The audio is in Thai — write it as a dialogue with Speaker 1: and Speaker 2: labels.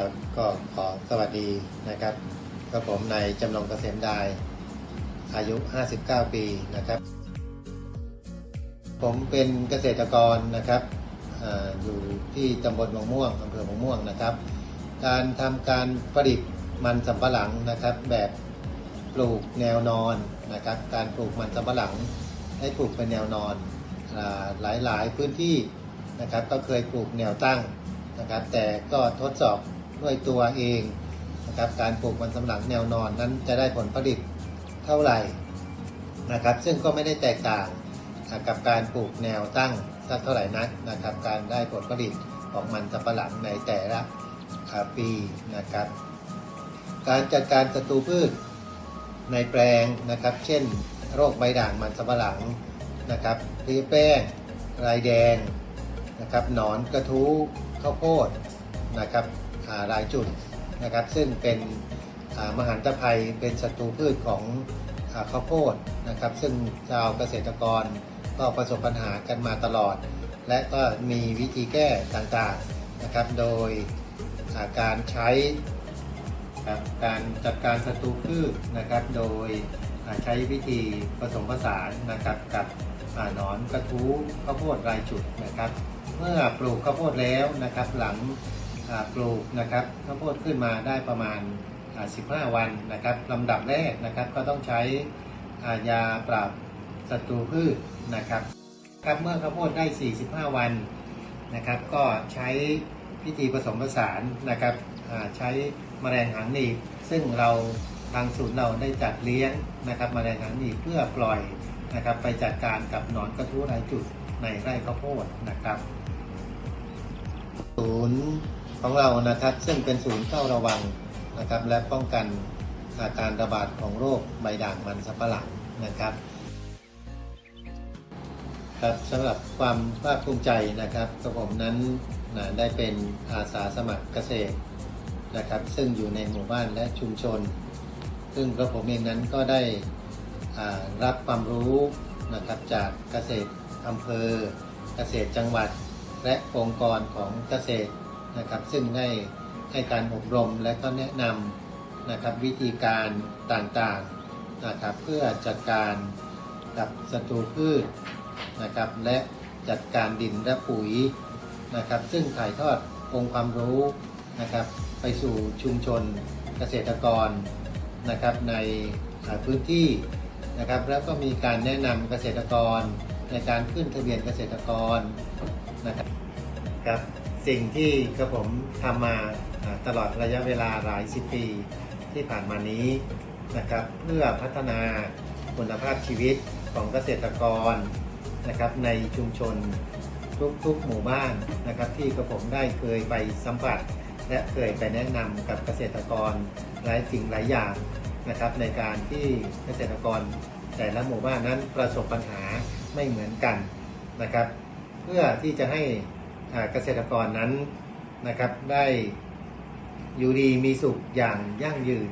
Speaker 1: ครับก็ขอสวัสดีนะครับก็ผมนายจำลองเกษมดาย อายุ 59 ปีนะครับ ผมเป็นเกษตรกรนะครับออยู่ที่ตำบลมะม่วงอำเภอมะม่วงนะครับ การทำการผลิตมันสำปะหลังนะครับ แบบปลูกแนวนอนนะครับ การปลูกมันสำปะหลังให้ปลูกเป็นแนวนอนหลายหลายพื้นที่นะครับ ก็เคยปลูกแนวตั้งนะครับ แต่ก็ทดสอบ ด้วยตัวเองนะครับการปลูกมันสำปะหลังแนวนอนนั้นจะได้ผลผลิตเท่าไหร่นะครับซึ่งก็ไม่ได้แตกต่างกับการปลูกแนวตั้งสักเท่าไหร่นักนะครับการได้ผลผลิตของมันสำปะหลังในแต่ละปีนะครับ การจัดการศัตรูพืชในแปลงนะครับ เช่น โรคใบด่างมันสำปะหลังนะครับพลีแป้งลายแดงนะครับหนอนกระทู้ข้าวโพดนะครับ อ่าลายจุดนะครับ ซึ่งเป็นมหันตภัยเป็นศัตรูพืชของอข้าวโพดนะครับ ซึ่งชาวเกษตรกรก็ประสบปัญหากันมาตลอด และก็มีวิธีแก้ต่างๆนะครับ โดยาการใช้การจัดการศัตรูพืชนะครับ โดยใช้วิธีผสมผสานนะครับกับอ่าหนอนกระทู้ข้าวโพดรายจุดนะครับ เมื่อปลูกข้าวโพดแล้วนะครับ หลัง ปลูกนะครับข้าวโพดขึ้นมาได้ประมาณ 15 วันนะครับลำดับแรกนะครับก็ต้องใช้ยาปราบศัตรูพืชนะครับครับเมื่อข้าวโพดได้ 45 วันนะครับ ก็ใช้พิธีผสมผสานนะครับใช้แมลงหางหนีบซึ่งเราทางศูนย์เราได้จัดเลี้ยงนะครับแมลงหางหนีบเพื่อปล่อยนะครับ ไปจัดการกับหนอนกระทู้รายจุดในไร่ข้าวโพดนะครับศูนย์ ของเรานะครับ ซึ่งเป็นศูนย์เฝ้าระวังนะครับ และป้องกันอาการระบาดของโรคใบด่างมันสำปะหลังนะครับครับสำหรับความภาคภูมิใจนะครับกระผมนั้นนะได้เป็นอาสาสมัครเกษตรนะครับ ซึ่งอยู่ในหมู่บ้านและชุมชน ซึ่งกระผมเองนั้นก็ได้รับความรู้นะครับจากเกษตรอำเภอ เกษตรจังหวัด และองค์กรของเกษตร นะครับซึ่งได้ให้การอบรมและก็แนะนำนะครับวิธีการต่างๆนะครับเพื่อจัดการกับศัตรูพืชนะครับและจัดการดินและปุ๋ยนะครับซึ่งถ่ายทอดองค์ความรู้นะครับไปสู่ชุมชนเกษตรกรนะครับในอ่าพื้นที่นะครับแล้วก็มีการแนะนำเกษตรกรในการขึ้นทะเบียนเกษตรกรนะครับครับ สิ่งที่กระผมทำมาตลอดระยะเวลาหลายสิบปีที่ผ่านมานี้นะครับเพื่อพัฒนาคุณภาพชีวิตของเกษตรกรนะครับในชุมชนทุกๆหมู่บ้านนะครับที่กระผมได้เคยไปสัมผัส และเคยไปแนะนำกับเกษตรกรหลายสิ่งหลายอย่างนะครับในการที่เกษตรกรแต่ละหมู่บ้านนั้นประสบปัญหาไม่เหมือนกันนะครับ เพื่อที่จะให้ เกษตรกรนั้นนะครับได้อยู่ดีมีสุขอย่างยั่งยืน